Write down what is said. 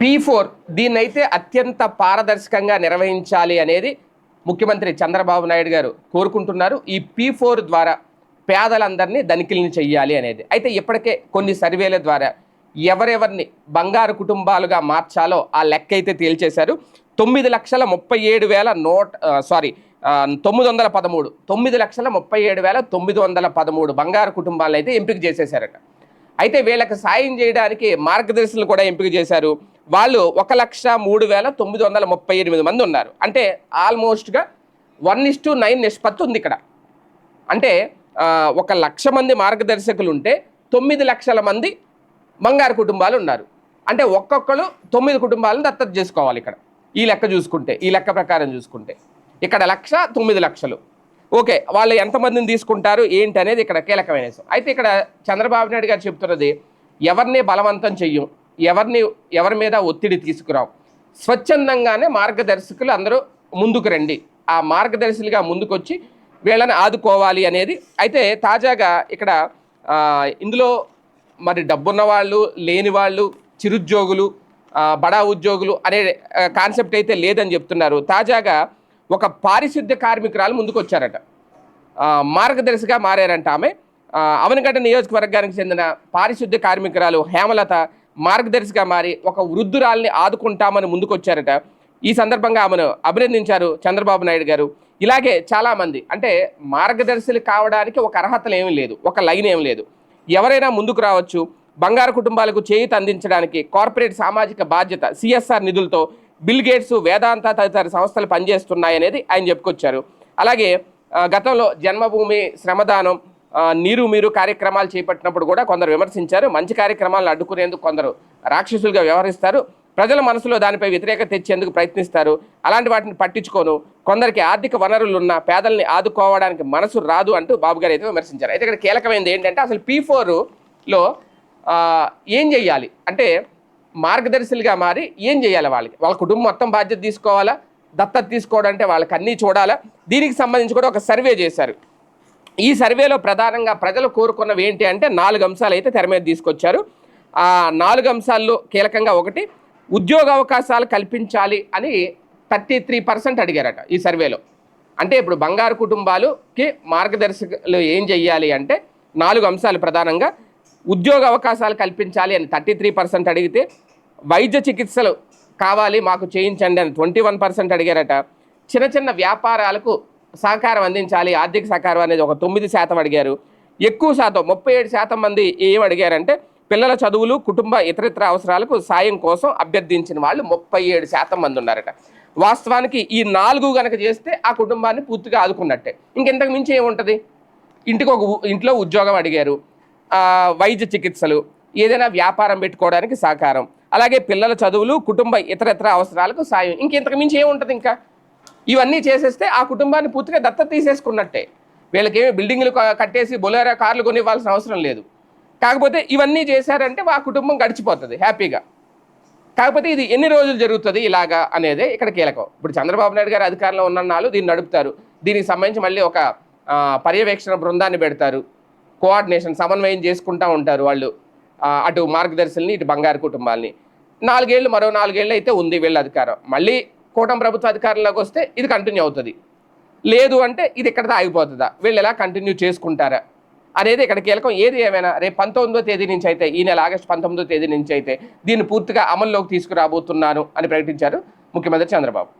P four దీన్నైతే అత్యంత పారదర్శకంగా నిర్వహించాలి అనేది ముఖ్యమంత్రి చంద్రబాబు నాయుడు గారు కోరుకుంటున్నారు. ఈ పీ ఫోర్ ద్వారా పేదలందరినీ ధనికుల్ని చెయ్యాలి అనేది. అయితే ఇప్పటికే కొన్ని సర్వేల ద్వారా ఎవరెవరిని బంగారు కుటుంబాలుగా మార్చాలో ఆ లెక్క అయితే తేల్చేశారు. తొమ్మిది లక్షల ముప్పై ఏడు వేల నోట్ సారీ తొమ్మిది వందల పదమూడు. తొమ్మిది లక్షల ముప్పై ఏడు వేల తొమ్మిది వందల పదమూడు బంగారు కుటుంబాలను అయితే ఎంపిక చేసేశారట. అయితే వీళ్ళకి సాయం చేయడానికి మార్గదర్శకులు కూడా ఎంపిక చేశారు. వాళ్ళు ఒక లక్ష మూడు వేల తొమ్మిది వందల ముప్పై ఎనిమిది మంది ఉన్నారు. అంటే ఆల్మోస్ట్గా వన్ ఇస్ టు నైన్ నిష్పత్తి ఉంది ఇక్కడ. అంటే ఒక లక్ష మంది మార్గదర్శకులు ఉంటే తొమ్మిది లక్షల మంది బంగారు కుటుంబాలు ఉన్నారు. అంటే ఒక్కొక్కరు తొమ్మిది కుటుంబాలను దత్తత చేసుకోవాలి ఇక్కడ. ఈ లెక్క చూసుకుంటే ఈ లెక్క ప్రకారం చూసుకుంటే. ఇక్కడ లక్ష తొమ్మిది లక్షలు. ఓకే వాళ్ళు ఎంతమందిని తీసుకుంటారు ఏంటి అనేది ఇక్కడ కీలకమైన అయితే ఇక్కడ చంద్రబాబు నాయుడు గారు చెప్తున్నది ఎవరిని బలవంతం చెయ్యం ఎవరిని ఎవరి మీద ఒత్తిడి తీసుకురావు. స్వచ్ఛందంగానే మార్గదర్శకులు అందరూ ముందుకు రండి. ఆ మార్గదర్శులుగా ముందుకొచ్చి వీళ్ళని ఆదుకోవాలి అనేది. అయితే తాజాగా ఇక్కడ ఇందులో మరి డబ్బున్న వాళ్ళు లేని వాళ్ళు చిరుద్యోగులు బడా ఉద్యోగులు అనే కాన్సెప్ట్ అయితే లేదని చెప్తున్నారు. తాజాగా ఒక పారిశుద్ధ్య కార్మికురాలు ముందుకు వచ్చారట మార్గదర్శిగా మారారంట ఆమె. అవనగడ్డ నియోజకవర్గానికి చెందిన పారిశుద్ధ్య కార్మికురాలు హేమలత మార్గదర్శిగా మారి ఒక వృద్ధురాల్ని ఆదుకుంటామని ముందుకొచ్చారట. ఈ సందర్భంగా ఆమెను అభినందించారు చంద్రబాబు నాయుడు గారు. ఇలాగే చాలామంది అంటే మార్గదర్శులు కావడానికి ఒక అర్హతలు ఏమీ లేదు ఒక లైన్ ఏం లేదు. ఎవరైనా ముందుకు రావచ్చు బంగారు కుటుంబాలకు చేయూత అందించడానికి కార్పొరేట్ సామాజిక బాధ్యత సిఎస్ఆర్ నిధులతో బిల్ గేట్స్ వేదాంత తదితర సంస్థలు పనిచేస్తున్నాయనేది ఆయన చెప్పుకొచ్చారు. అలాగే గతంలో జన్మభూమి శ్రమదానం నీరు మీరు కార్యక్రమాలు చేపట్టినప్పుడు కూడా కొందరు విమర్శించారు. మంచి కార్యక్రమాలను అడ్డుకునేందుకు కొందరు రాక్షసులుగా వ్యవహరిస్తారు. ప్రజల మనసులో దానిపై వ్యతిరేకత తెచ్చేందుకు ప్రయత్నిస్తారు. అలాంటి వాటిని పట్టించుకోను. కొందరికి ఆర్థిక వనరులు ఉన్న పేదల్ని ఆదుకోవడానికి మనసు రాదు అంటూ బాబు గారు అయితే విమర్శించారు. అయితే ఇక్కడ కీలకమైనది ఏంటంటే అసలు పీ ఫోర్లో ఏం చెయ్యాలి? అంటే మార్గదర్శులుగా మారి ఏం చేయాలి వాళ్ళకి? వాళ్ళ కుటుంబం మొత్తం బాధ్యత తీసుకోవాలా? దత్తత తీసుకోవడం అంటే వాళ్ళకి అన్నీ చూడాలా? దీనికి సంబంధించి కూడా ఒక సర్వే చేశారు. ఈ సర్వేలో ప్రధానంగా ప్రజలు కోరుకున్నవి ఏంటి అంటే నాలుగు అంశాలు అయితే తెర మీద తీసుకొచ్చారు. ఆ నాలుగు అంశాల్లో కీలకంగా ఒకటి ఉద్యోగ అవకాశాలు కల్పించాలి అని థర్టీ త్రీ పర్సెంట్ అడిగారట ఈ సర్వేలో. అంటే ఇప్పుడు బంగారు కుటుంబాలుకి మార్గదర్శకులు ఏం చెయ్యాలి అంటే నాలుగు అంశాలు ప్రధానంగా ఉద్యోగ అవకాశాలు కల్పించాలి అని థర్టీ త్రీ పర్సెంట్ అడిగితే వైద్య చికిత్సలు కావాలి మాకు చేయించండి అని ట్వంటీ వన్ పర్సెంట్ అడిగారట. చిన్న చిన్న వ్యాపారాలకు సహకారం అందించాలి ఆర్థిక సహకారం అనేది ఒక తొమ్మిది శాతం అడిగారు. ఎక్కువ శాతం ముప్పై ఏడు శాతం మంది ఏం అడిగారంటే పిల్లల చదువులు కుటుంబ ఇతరితర అవసరాలకు సాయం కోసం అభ్యర్థించిన వాళ్ళు ముప్పై ఏడు శాతం మంది ఉన్నారట. వాస్తవానికి ఈ నాలుగు గనక చేస్తే ఆ కుటుంబాన్ని పూర్తిగా ఆదుకున్నట్టే. ఇంకెంతకు మించి ఏముంటుంది? ఇంటికి ఒక ఇంట్లో ఉద్యోగం అడిగారు. వైద్య చికిత్సలు ఏదైనా వ్యాపారం పెట్టుకోవడానికి సహకారం. అలాగే పిల్లల చదువులు కుటుంబ ఇతర అవసరాలకు సాయం. ఇంకెంతకు మించి ఏముంటుంది ఇంకా? ఇవన్నీ చేసేస్తే ఆ కుటుంబాన్ని పూర్తిగా దత్తత తీసేసుకున్నట్టే. వీళ్ళకేమి బిల్డింగ్లు కట్టేసి బొలేరా కార్లు కొనివ్వాల్సిన అవసరం లేదు. కాకపోతే ఇవన్నీ చేశారంటే ఆ కుటుంబం గడిచిపోతుంది హ్యాపీగా. కాకపోతే ఇది ఎన్ని రోజులు జరుగుతుంది ఇలాగా అనేది ఇక్కడ కీలకం. ఇప్పుడు చంద్రబాబు నాయుడు గారు అధికారంలో ఉన్నన్నాళ్ళు దీన్ని నడుపుతారు. దీనికి సంబంధించి మళ్ళీ ఒక పర్యవేక్షణ బృందాన్ని పెడతారు. కోఆర్డినేషన్ సమన్వయం చేసుకుంటూ ఉంటారు వాళ్ళు. అటు మార్గదర్శుల్ని ఇటు బంగారు కుటుంబాలని. నాలుగేళ్ళు మరో నాలుగేళ్ళు అయితే ఉంది వీళ్ళ అధికారం. మళ్ళీ కూటమి ప్రభుత్వ అధికారంలోకి వస్తే ఇది కంటిన్యూ అవుతుంది. లేదు అంటే ఇది ఎక్కడితో ఆగిపోతుందా? వీళ్ళు ఎలా కంటిన్యూ చేసుకుంటారా? అనేది ఇక్కడ కీలకం ఏది ఏమైనా రేపు పంతొమ్మిదో తేదీ నుంచి అయితే ఈ నెల ఆగస్టు పంతొమ్మిదో తేదీ నుంచి అయితే దీన్ని పూర్తిగా అమల్లోకి తీసుకురాబోతున్నాను అని ప్రకటించారు ముఖ్యమంత్రి చంద్రబాబు.